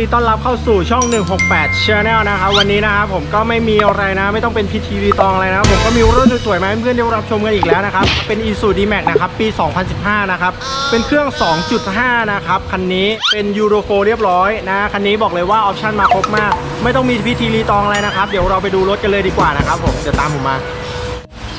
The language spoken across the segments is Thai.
ดีต้อนรับเข้าสู่ช่อง 168 Channel นะครับวันนี้นะครับผมก็ไม่มีอะไรนะ ไม่ต้องเป็นพิธีรีตองอะไรนะผมก็มีรถสวยๆมาให้เพื่อนๆได้รับชมกันอีกแล้วนะครับ เป็น i s u d m a x นะครับ ปี 2015 นะครับ เป็นเครื่อง 2.5 นะครับ คันนี้เป็น Euro 4เรียบร้อยนะ คันนี้บอกเลยว่าออปชั่นมาครบมาก ไม่ต้องมีพิธีรีตองอะไรนะครับ เดี๋ยวเราไปดูรถกันเลยดีกว่านะครับผมเดี๋ยวตามผมมา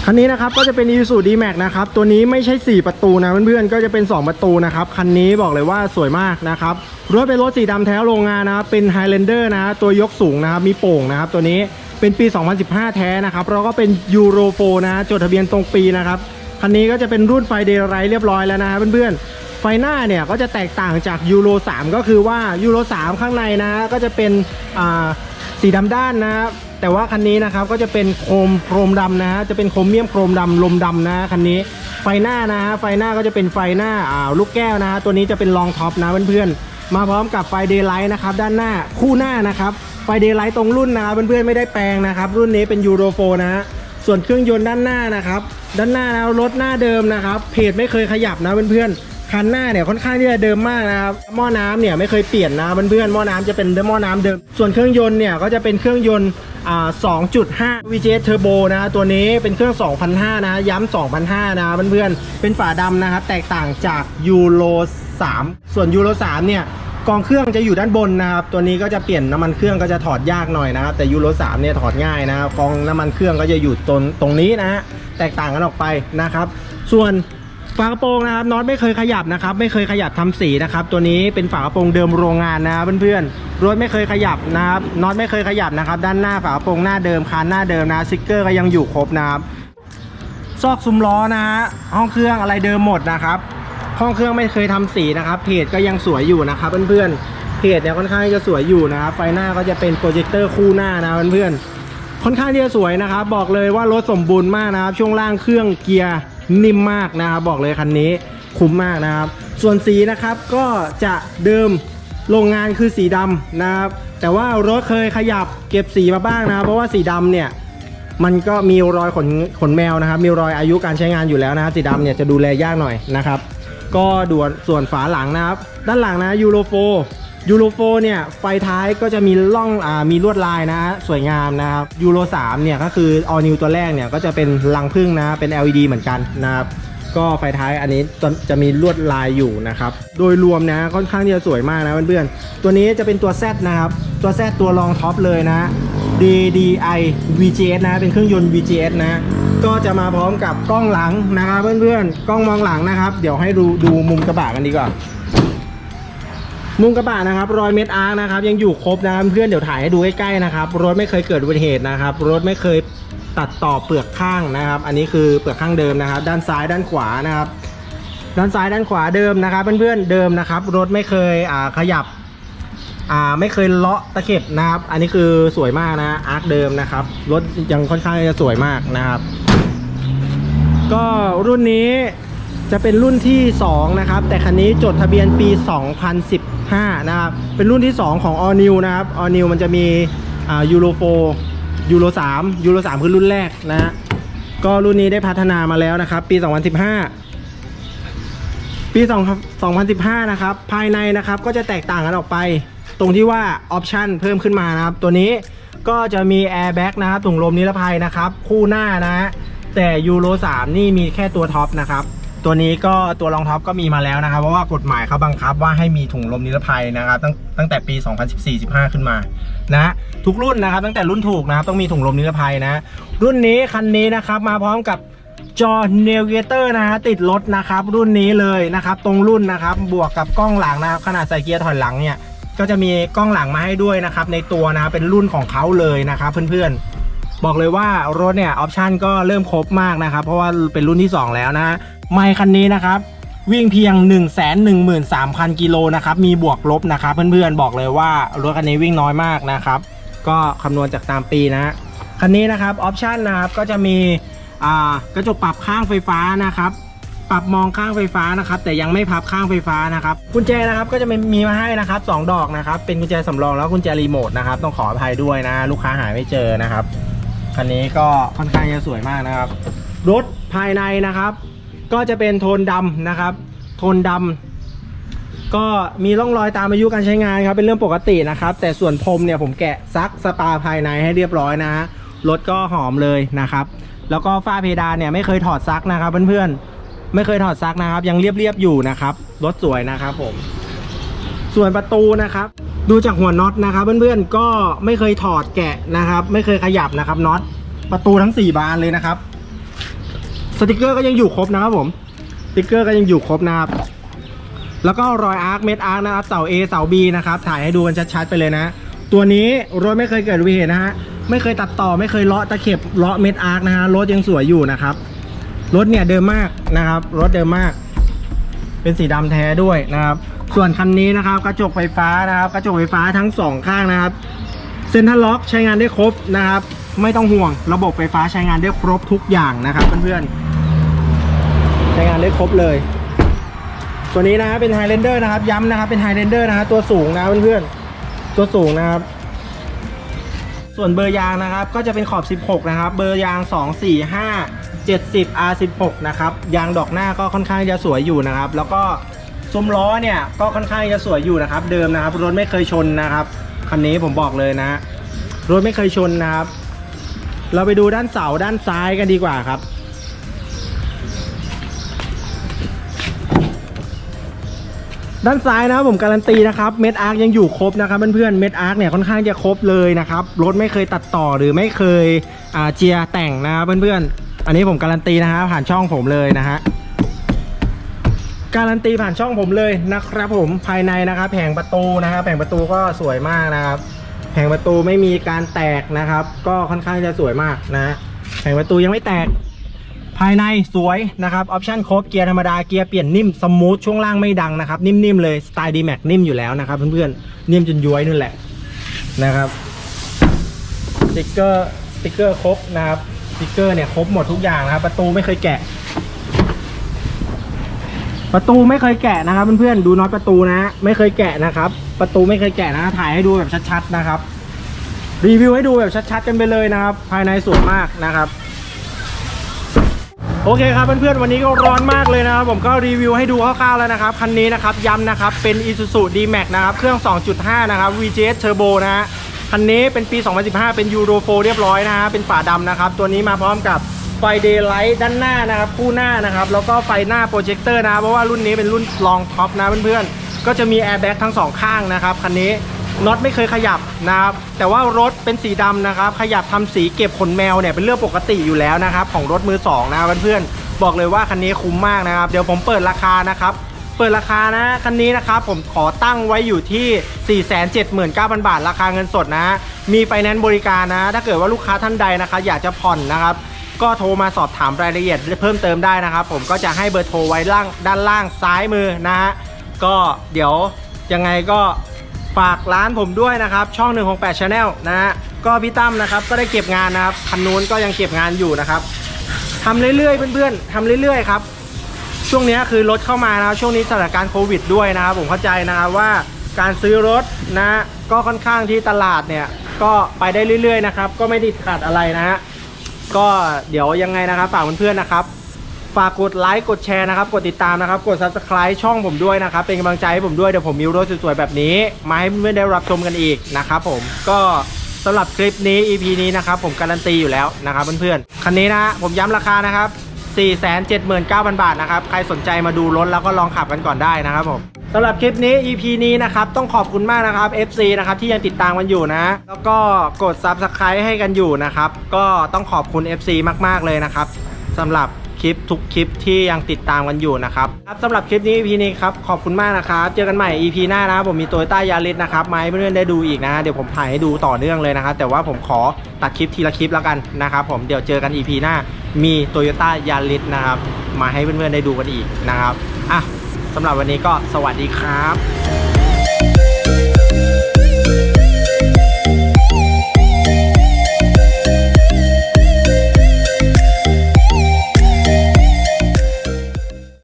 คันนี้นะครับก็จะเป็น Isuzu D-Max นะครับตัวนี้ไม่ใช่ 4 ประตูนะเพื่อนๆก็จะเป็น 2 ประตูนะครับคันนี้บอกเลยว่าสวยมากนะครับ รถเป็นรถสีดำแท้โรงงานนะครับ เป็น Highlander นะตัวยกสูงนะครับ มีโป่งนะครับ ตัวนี้เป็นปี 2015 แท้นะครับแล้วก็เป็น Euro 4นะจดทะเบียนตรงปีนะครับ คันนี้ก็จะเป็นรุ่นไฟเดย์ไรเรียบร้อยแล้วนะเพื่อนๆ ไฟหน้าเนี่ยก็จะแตกต่างจาก Euro 3ก็คือว่า Euro 3ข้างในนะ ก็จะเป็นสีดำด้านนะครับแต่ว่าคันนี้นะครับก็จะเป็นโครมโครมดำนะฮะจะเป็นโครเมียมโครมดำลมดำนะคันนี้ไฟหน้านะฮะไฟหน้าก็จะเป็นไฟหน้าอ่าลูกแก้วนะฮะตัวนี้จะเป็นรองท็อปนะเพื่อนๆ มาพร้อมกับไฟเดย์ไลท์นะครับด้านหน้าคู่หน้านะครับไฟเดย์ไลท์ตรงรุ่นนะครับเพื่อนๆไม่ได้แปลงนะครับ รุ่นนี้เป็นยูโรโฟนะฮะส่วนเครื่องยนต์ด้านหน้านะครับ ด้านหน้านะรถหน้าเดิมนะครับ เพจไม่เคยขยับนะเพื่อนๆคันหน้าเนี่ยค่อนข้างที่จะเดิมมากนะครับหม้อน้ำเนี่ยไม่เคยเปลี่ยนนะเพื่อนๆหม้อน้ำจะเป็นหม้อน้ำเดิม ส่วนเครื่องยนต์เนี่ยก็จะเป็นเครื่องยนต์อ่า2.5 VJS Turbo นะตัวนี้เป็นเครื่อง 2,500 นะ ย้ำ2,500 นะเพื่อนๆเป็นฝาดำนะครับ แตกต่างจากยูโร 3 ส่วนยูโร3เนี่ยกองเครื่องจะอยู่ด้านบนนะครับ ตัวนี้ก็จะเปลี่ยนน้ำมันเครื่องก็จะถอดยากหน่อยนะครับ แต่ยูโร3เนี่ยถอดง่ายนะครับกองน้ำมันเครื่องก็จะอยู่ตรงตรงนี้นะฮะแตกต่างกันออกไปนะครับ ส่วนฝากระโปรงนะครับน็อตไม่เคยขยับนะครับ ไม่เคยขยับทำสีนะครับ ตัวนี้เป็นฝากระโปรงเดิมโรงงานนะเพื่อนๆรถไม่เคยขยับนะครับน็อตไม่เคยขยับนะครับ ด้านหน้าฝากระโปรงหน้าเดิมคานหน้าเดิมนะสติกเกอร์ก็ยังอยู่ครบนะครับซอกซุ้มล้อนะฮะห้องเครื่องอะไรเดิมหมดนะครับ ห้องเครื่องไม่เคยทำสีนะครับเพจก็ยังสวยอยู่นะครับเพื่อนๆเพจเนี่ยค่อนข้างจะสวยอยู่นะครับไฟหน้าก็จะเป็นโปรเจคเตอร์คู่หน้านะเพื่อนๆค่อนข้างที่จะสวยนะครับ บอกเลยว่ารถสมบูรณ์มากนะครับ ช่วงล่างเครื่องเกียร์นิ่มมากนะครับบอกเลยคันนี้คุ้มมากนะครับ ส่วนสีนะครับก็จะเดิมโรงงานคือสีดำนะครับ แต่ว่ารถเคยขยับเก็บสีมาบ้างนะครับเพราะว่าสีดำเนี่ยมันก็มีรอยขนขนแมวนะครับ มีรอยอายุการใช้งานอยู่แล้วนะครับสีดำเนี่ยจะดูแลยากหน่อยนะครับ ก็ด่วนส่วนฝาหลังนะครับ ด้านหลังนะยูโรโฟยูโรโฟเนี่ยไฟท้ายก็จะมีล่องอ่ามีลวดลายนะฮะสวยงามนะครับยูโร3เนี่ยก็คือ all new ตัวแรกเนี่ยก็จะเป็นรังพึ่งนะเป็น LED เหมือนกันนะครับก็ไฟท้ายอันนี้จะจะมีลวดลายอยู่นะครับ โดยรวมนะค่อนข้างที่จะสวยมากนะเพื่อนๆ ตัวนี้จะเป็นตัว Z นะครับ ตัว Z ตัวรองท็อปเลยนะ DDI VGS นะ เป็นเครื่องยนต์ VGS นะ ก็จะมาพร้อมกับกล้องหลังนะครับเพื่อนๆ กล้องมองหลังนะครับ เดี๋ยวให้ดูดูมุมกระบะกันดีกว่า มุมกระบะนะครับรอยเม็ดอาร์นะครับ ยังอยู่ครบนะเพื่อนเดี๋ยวถ่ายให้ดูใกล้ๆนะครับ รถไม่เคยเกิดอุบัติเหตุนะครับ รถไม่เคยตัดต่อเปลือกข้างนะครับ อันนี้คือเปลือกข้างเดิมนะครับ ด้านซ้ายด้านขวานะครับ ด้านซ้ายด้านขวาเดิมนะครับเพื่อนๆเดิมนะครับ รถไม่เคยอ่าขยับไม่เคยเลาะตะเข็บนะครับ อันนี้คือสวยมากนะอาร์คเดิมนะครับ รถยังค่อนข้างจะสวยมากนะครับ ก็รุ่นนี้จะเป็นรุ่นที่ 2 นะครับ แต่คันนี้จดทะเบียนปี 2015 นะครับ เป็นรุ่นที่ 2 ของ All New นะครับ All New มันจะมีอ่ายูโร4ยูโร3ยูโร3คือรุ่นแรกนะฮะก็รุ่นนี้ได้พัฒนามาแล้วนะครับ ปี 2015 ปี2 2015 นะครับ ภายในนะครับก็จะแตกต่างกันออกไป ตรงที่ว่าออปชันเพิ่มขึ้นมานะครับ ตัวนี้ก็จะมีแอร์แบ็กนะครับถุงลมนิรภัยนะครับ คู่หน้านะฮะ แต่ยูโร3นี่มีแค่ตัวท็อปนะครับตัวนี้ก็ตัวรองท็อปก็มีมาแล้วนะครับ เพราะว่ากฎหมายเขาบังคับว่าให้มีถุงลมนิรภัยนะครับ ตั้งตั้งแต่ปี 2014-15 ขึ้นมานะทุกรุ่นนะครับตั้งแต่รุ่นถูกนะครับต้องมีถุงลมนิรภัยนะ รุ่นนี้คันนี้นะครับมาพร้อมกับจอเนวเกเตอร์นะฮะติดรถนะครับ รุ่นนี้เลยนะครับ ตรงรุ่นนะครับ บวกกับกล้องหลังนะครับขนาดใส่เกียร์ถอยหลังเนี่ยก็จะมีกล้องหลังมาให้ด้วยนะครับ ในตัวนะครับเป็นรุ่นของเขาเลยนะครับเพื่อนๆ บอกเลยว่ารถเนี่ยออปชันก็เริ่มครบมากนะครับ เพราะว่าเป็นรุ่นที่ 2 แล้วนะ ไมคันนี้นะครับ วิ่งเพียง 1 1 3 0 0 0 กิโลนะครับ มีบวกลบนะครับ เพื่อนๆ บอกเลยว่ารถคันนี้วิ่งน้อยมากนะครับ ก็คำนวณจากตามปีนะคันนี้นะครับออปชันนะครับก็จะมีกระจกปรับข้างไฟฟ้านะครับปรับมองข้างไฟฟ้านะครับ แต่ยังไม่พับข้างไฟฟ้านะครับ กุญแจนะครับก็จะมีมาให้นะครับสองดอกนะครับ เป็นกุญแจสำรองแล้วกุญแจรีโมทนะครับ ต้องขออภัยด้วยนะ ลูกค้าหายไม่เจอนะครับ คันนี้ก็ค่อนข้างจะสวยมากนะครับ รถภายในนะครับ ก็จะเป็นโทนดำนะครับ โทนดำก็มีร่องรอยตามอายุการใช้งานครับ เป็นเรื่องปกตินะครับ แต่ส่วนพรมเนี่ยผมแกะซักสปาภายในให้เรียบร้อยนะฮะรถก็หอมเลยนะครับ แล้วก็ฝ้าเพดานเนี่ยไม่เคยถอดซักนะครับเพื่อนๆ ไม่เคยถอดซักนะครับ ยังเรียบๆอยู่นะครับ รถสวยนะครับผม ส่วนประตูนะครับ ดูจากหัวน็อตนะครับเพื่อนๆก็ไม่เคยถอดแกะนะครับ ไม่เคยขยับนะครับน็อตประตูทั้ง 4 บานเลยนะครับ สติกเกอร์ก็ยังอยู่ครบนะครับผมสติกเกอร์ก็ยังอยู่ครบนะครับ แล้วก็รอยอาร์คเม็ดอาร์คนะครับเสา A เสา B นะครับ ถ่ายให้ดูกันชัดๆไปเลยนะ ตัวนี้รถไม่เคยเกิดอุบัติเหตุนะฮะไม่เคยตัดต่อไม่เคยเลาะตะเข็บเลาะเม็ดอาร์คนะฮะรถยังสวยอยู่นะครับรถเนี่ยเดิมมากนะครับรถเดิมมาก เป็นสีดำแท้ด้วยนะครับ ส่วนคันนี้นะครับกระจกไฟฟ้านะครับ กระจกไฟฟ้าทั้งสองข้างนะครับเซ็นทรัลล็อกใช้งานได้ครบนะครับ ไม่ต้องห่วงระบบไฟฟ้าใช้งานได้ครบทุกอย่างนะครับเพื่อนๆใช้งานได้ครบเลย ตัวนี้นะครับเป็น Highlander นะครับย้ำนะครับเป็น Highlander นะครับตัวสูงนะเพื่อนๆตัวสูงนะครับ ส่วนเบอร์ยางนะครับก็จะเป็นขอบ 16 นะครับ เบอร์ยาง 2 4 5 70 R16 นะครับยางดอกหน้าก็ค่อนข้างจะสวยอยู่นะครับ แล้วก็ซุ้มล้อเนี่ยก็ค่อนข้างจะสวยอยู่นะครับ เดิมนะครับรถไม่เคยชนนะครับคันนี้ผมบอกเลยนะรถไม่เคยชนนะครับ เราไปดูด้านเสาด้านซ้ายกันดีกว่าครับ ด้านซ้ายนะครับผมการันตีนะครับเม็ดอาร์คยังอยู่ครบนะครับเพื่อนๆเม็ดอาร์คเนี่ยค่อนข้างจะครบเลยนะครับรถไม่เคยตัดต่อหรือไม่เคยเจียแต่งนะครับเพื่อนๆอันนี้ผมการันตีนะฮะผ่านช่องผมเลยนะฮะการันตีผ่านช่องผมเลยนะครับผมภายในนะครับแผงประตูนะครับแผงประตูก็สวยมากนะครับ แผงประตูไม่มีการแตกนะครับ ก็ค่อนข้างจะสวยมากนะแผงประตูยังไม่แตก ภายในสวยนะครับออปชั่นครบเกียร์ธรรมดาเกียร์เปลี่ยนนิ่มสมูทช่วงล่างไม่ดังนะครับ นิ่มๆเลยสไตล์ D-Max นิ่มอยู่แล้วนะครับเพื่อนๆนิ่มจนย้วยนั่นแหละนะครับสติกเกอร์สติกเกอร์ครบนะครับสติกเกอร์เนี่ยครบหมดทุกอย่างนะครับ ประตูไม่เคยแกะ ประตูไม่เคยแกะนะครับเพื่อนๆดูน็อตประตูนะ ไม่เคยแกะนะครับ ประตูไม่เคยแกะนะถ่ายให้ดูแบบชัดๆนะครับ รีวิวให้ดูแบบชัดๆกันไปเลยนะครับ ภายในสวยมากนะครับ โอเคครับเพื่อนๆวันนี้ก็ร้อนมากเลยนะครับผมก็รีวิวให้ดูคร่าวๆแล้วนะครับคันนี้นะครับย้ำนะครับเป็น Isuzu D-Max นะครับเครื่อง 2.5 นะครับ VGS Turbo นะฮะคันนี้เป็นปี 2015 เป็น Euro 4เรียบร้อยนะฮะเป็นฝาดำนะครับ ตัวนี้มาพร้อมกับไฟ Daylight ด้านหน้านะครับ คู่หน้านะครับ แล้วก็ไฟหน้าโปรเจคเตอร์นะ เพราะว่ารุ่นนี้เป็นรุ่นลองท็อปนะเพื่อนๆ ก็จะมีแอร์แบ็กทั้งสองข้างนะครับ คันนี้ น็อตไม่เคยขยับนะครับแต่ว่ารถเป็นสีดำนะครับ ขยับทำสีเก็บขนแมวเนี่ยเป็นเรื่องปกติอยู่แล้วนะครับ ของรถมือสองนะครับเพื่อนๆบอกเลยว่าคันนี้คุ้มมากนะครับ เดี๋ยวผมเปิดราคานะครับเปิดราคานะคันนี้นะครับผมขอตั้งไว้อยู่ที่ 479,000 บาท ราคาเงินสดนะ มีไฟแนนซ์บริการนะ ถ้าเกิดว่าลูกค้าท่านใดนะคะ อยากจะผ่อนนะครับ ก็โทรมาสอบถามรายละเอียดเพิ่มเติมได้นะครับ ผมก็จะให้เบอร์โทรไว้ล่างด้านล่างซ้ายมือนะฮะก็เดี๋ยวยังไงก็ ฝากร้านผมด้วยนะครับ ช่อง 168 Channel นะฮะก็พี่ตั้มนะครับก็ได้เก็บงานนะครับคันนู้นก็ยังเก็บงานอยู่นะครับทำเรื่อยๆเพื่อนๆทำเรื่อยๆครับช่วงนี้คือรถเข้ามานะครับช่วงนี้สถานการณ์โควิดด้วยนะครับผมเข้าใจนะครับว่าการซื้อรถนะก็ค่อนข้างที่ตลาดเนี่ยก็ไปได้เรื่อยๆนะครับ ก็ไม่ติดขัดอะไรนะฮะก็เดี๋ยวยังไงนะครับฝากเพื่อนๆนะครับ ฝากกดไลค์กดแชร์นะครับ กดติดตามนะครับ กด subscribe ช่องผมด้วยนะครับ เป็นกำลังใจให้ผมด้วยเดี๋ยวผมมีรถสวยๆแบบนี้ มาให้เพื่อนๆได้รับชมกันอีกนะครับผมก็สำหรับคลิปนี้ EP นี้นะครับ ผมการันตีอยู่แล้วนะครับเพื่อนๆคันนี้นะผมย้ำราคานะครับ 479,000 บาทนะครับ ใครสนใจมาดูรถแล้วก็ลองขับกันก่อนได้นะครับผมสำหรับคลิปนี้ EP นี้นะครับ ต้องขอบคุณมากนะครับ FC นะครับที่ยังติดตามกันอยู่นะ แล้วก็กด Subscribe ให้กันอยู่นะครับ ก็ต้องขอบคุณ FC มากๆเลยนะครับสำหรับ คลิปทุกคลิปที่ยังติดตามกันอยู่นะครับครับสำหรับคลิปนี้ EP นี้ครับขอบคุณมากนะครับ เจอกันใหม่ EP หน้านะผมมีโตโยต้ายาริสนะครับมาให้เพื่อนๆได้ดูอีกนะเดี๋ยวผมถ่ายให้ดูต่อเนื่องเลยนะครับแต่ว่าผมขอตัดคลิปทีละคลิปแล้วกันนะครับผมเดี๋ยวเจอกัน EP หน้ามีโตโยต้ายาริสนะครับมาให้เพื่อนๆได้ดูกันอีกนะครับอะสำหรับวันนี้ก็สวัสดีครับ